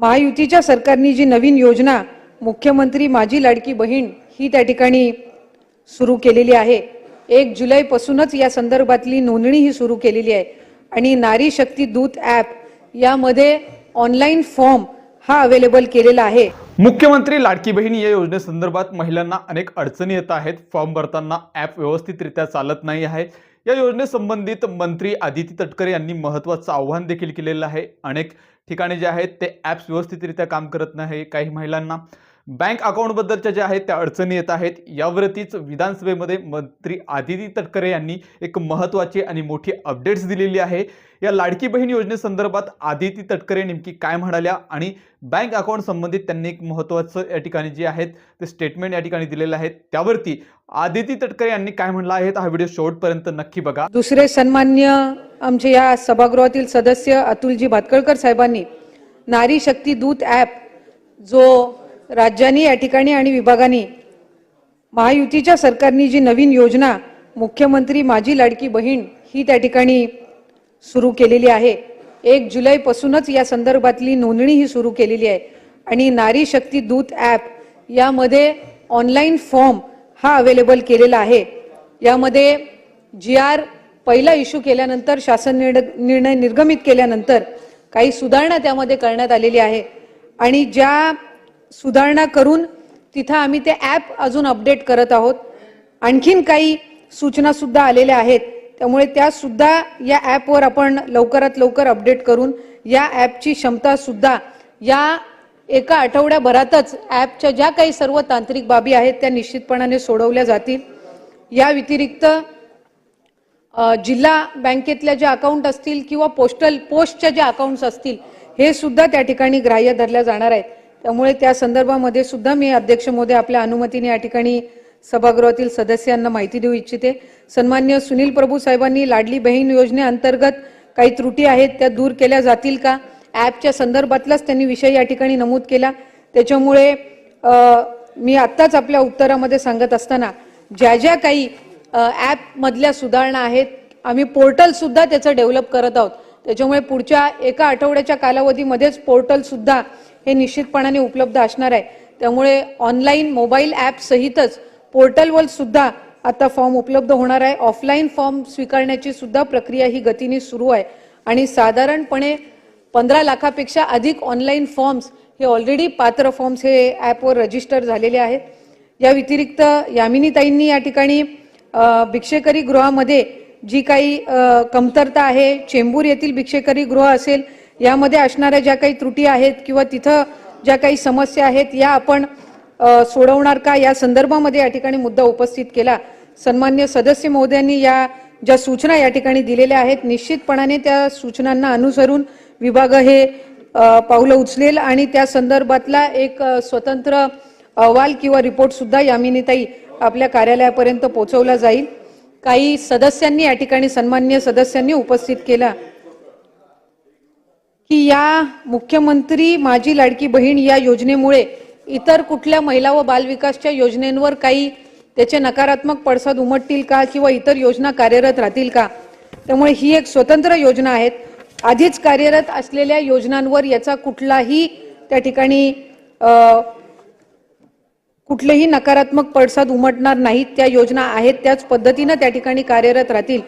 महायुतीच्या सरकारने जी नवीन योजना मुख्यमंत्री माझी लाडकी बहीण ही त्या ठिकाणी सुरू केलेली आहे. एक जुलैपासूनच या संदर्भातली नोंदणी ही सुरू केलेली आहे. आणि नारी शक्ती दूत ॲप यामध्ये ऑनलाईन फॉर्म हा अवेलेबल केलेला आहे. मुख्यमंत्री लाडकी बहीण या योजनेसंदर्भात महिलांना अनेक अडचणी येत आहेत. फॉर्म भरताना ॲप व्यवस्थितरित्या चालत नाही आहे. या योजनेसंबंधित मंत्री आदिती तटकरे यांनी महत्त्वाचं आव्हान देखील केलेलं आहे. अनेक ठिकाणी जे आहेत ते ॲप्स व्यवस्थितरित्या काम करत नाही काही महिलांना बँक अकाउंटबद्दलच्या ज्या आहेत त्या अडचणी येत आहेत यावरतीच विधानसभेमध्ये मंत्री आदिती तटकरे यांनी एक महत्त्वाची आणि मोठी अपडेट्स दिलेली आहे. या लाडकी बहीण योजनेसंदर्भात आदिती तटकरे नेमकी काय म्हणाल्या आणि बँक अकाउंट संबंधित त्यांनी एक महत्त्वाचं या ठिकाणी जे आहेत ते स्टेटमेंट या ठिकाणी दिलेलं आहे त्यावरती आदिती तटकरे यांनी काय म्हणलं आहे हा व्हिडिओ शेवटपर्यंत नक्की बघा. दुसरे सन्मान्य आमचे या सभागृहातील सदस्य अतुलजी भातकळकर साहेबांनी नारी शक्ती दूत ॲप जो राज्यांनी या ठिकाणी आणि विभागांनी महायुतीच्या सरकारने जी नवीन योजना मुख्यमंत्री माझी लाडकी बहीण ही त्या ठिकाणी सुरू केलेली आहे. एक जुलैपासूनच या संदर्भातली नोंदणी ही सुरू केलेली आहे. आणि नारी शक्ती दूत ॲप यामध्ये ऑनलाईन फॉर्म हा अवेलेबल केलेला आहे. यामध्ये जी आर पहिला इश्यू केल्यानंतर शासन निर्णय निर्गमित केल्यानंतर काही सुधारणा त्यामध्ये करण्यात आलेली आहे. आणि ज्या सुधारणा करून तिथं आम्ही ते ॲप अजून अपडेट करत आहोत. आणखीन काही सूचना सुद्धा आलेल्या आहेत. त्यामुळे त्या सुद्धा या ॲपवर आपण लवकरात लवकर अपडेट करून या ॲपची क्षमता सुद्धा या एका आठवड्याभरातच ॲपच्या ज्या काही सर्व तांत्रिक बाबी आहेत त्या निश्चितपणाने सोडवल्या जातील. या व्यतिरिक्त जिल्हा बँकेतल्या ज्या अकाउंट असतील किंवा पोस्टल पोस्टच्या ज्या अकाउंट्स असतील हे सुद्धा त्या ठिकाणी ग्राह्य धरल्या जाणार आहेत. त्यामुळे त्या संदर्भामध्ये सुद्धा मी अध्यक्ष मोदी आपल्या अनुमतीने या ठिकाणी सभागृहातील सदस्यांना माहिती देऊ इच्छिते. सन्मान्य सुनील प्रभू साहेबांनी लाडली बहीण योजनेअंतर्गत काही त्रुटी आहेत त्या दूर केल्या जातील का? ॲपच्या संदर्भातलाच त्यांनी विषय या ठिकाणी नमूद केला. त्याच्यामुळे मी आत्ताच आपल्या उत्तरामध्ये सांगत असताना ज्या ज्या काही ॲपमधल्या सुधारणा आहेत आम्ही पोर्टलसुद्धा त्याचं डेव्हलप करत आहोत. त्याच्यामुळे पुढच्या एका आठवड्याच्या कालावधीमध्येच पोर्टलसुद्धा हे निश्चितपणाने उपलब्ध असणार आहे. त्यामुळे ऑनलाईन मोबाईल ॲप सहितच पोर्टलवर सुद्धा आता फॉर्म उपलब्ध होणार आहे. ऑफलाईन फॉर्म स्वीकारण्याची सुद्धा प्रक्रिया ही गतीने सुरू आहे. आणि साधारणपणे पंधरा लाखापेक्षा अधिक ऑनलाईन फॉर्म्स हे ऑलरेडी पात्र फॉर्म्स हे ॲपवर रजिस्टर झालेले आहेत. या व्यतिरिक्त यामिनीताईंनी या ठिकाणी भिक्षेकरी गृहामध्ये जी काही कमतरता आहे चेंबूर येथील भिक्षेकरी गृह असेल यामध्ये असणाऱ्या ज्या काही त्रुटी आहेत किंवा तिथं ज्या काही समस्या आहेत या आपण सोडवणार का? या संदर्भामध्ये या ठिकाणी मुद्दा उपस्थित केला. सन्मान्य सदस्य महोदयांनी या ज्या सूचना या ठिकाणी दिलेल्या आहेत निश्चितपणाने त्या सूचनांना अनुसरून विभाग हे पावलं उचलेल आणि त्या संदर्भातला एक स्वतंत्र अहवाल किंवा रिपोर्ट सुद्धा यामिनीताई आपल्या कार्यालयापर्यंत पोहोचवला जाईल. काही सदस्यांनी या ठिकाणी सन्मान्य सदस्यांनी उपस्थित केला. की या मुख्यमंत्री माझी लाडकी बहीण या योजनेमुळे इतर कुठल्या महिला व बालविकासच्या योजनेंवर काही त्याचे नकारात्मक पडसाद उमटतील का किंवा इतर योजना कार्यरत राहतील का? त्यामुळे ही एक स्वतंत्र योजना आहेत. आधीच कार्यरत असलेल्या योजनांवर याचा कुठलाही त्या ठिकाणी कुठलेही नकारात्मक पडसाद उमटणार नाहीत. त्या योजना आहेत त्याच पद्धतीनं त्या ठिकाणी कार्यरत राहतील.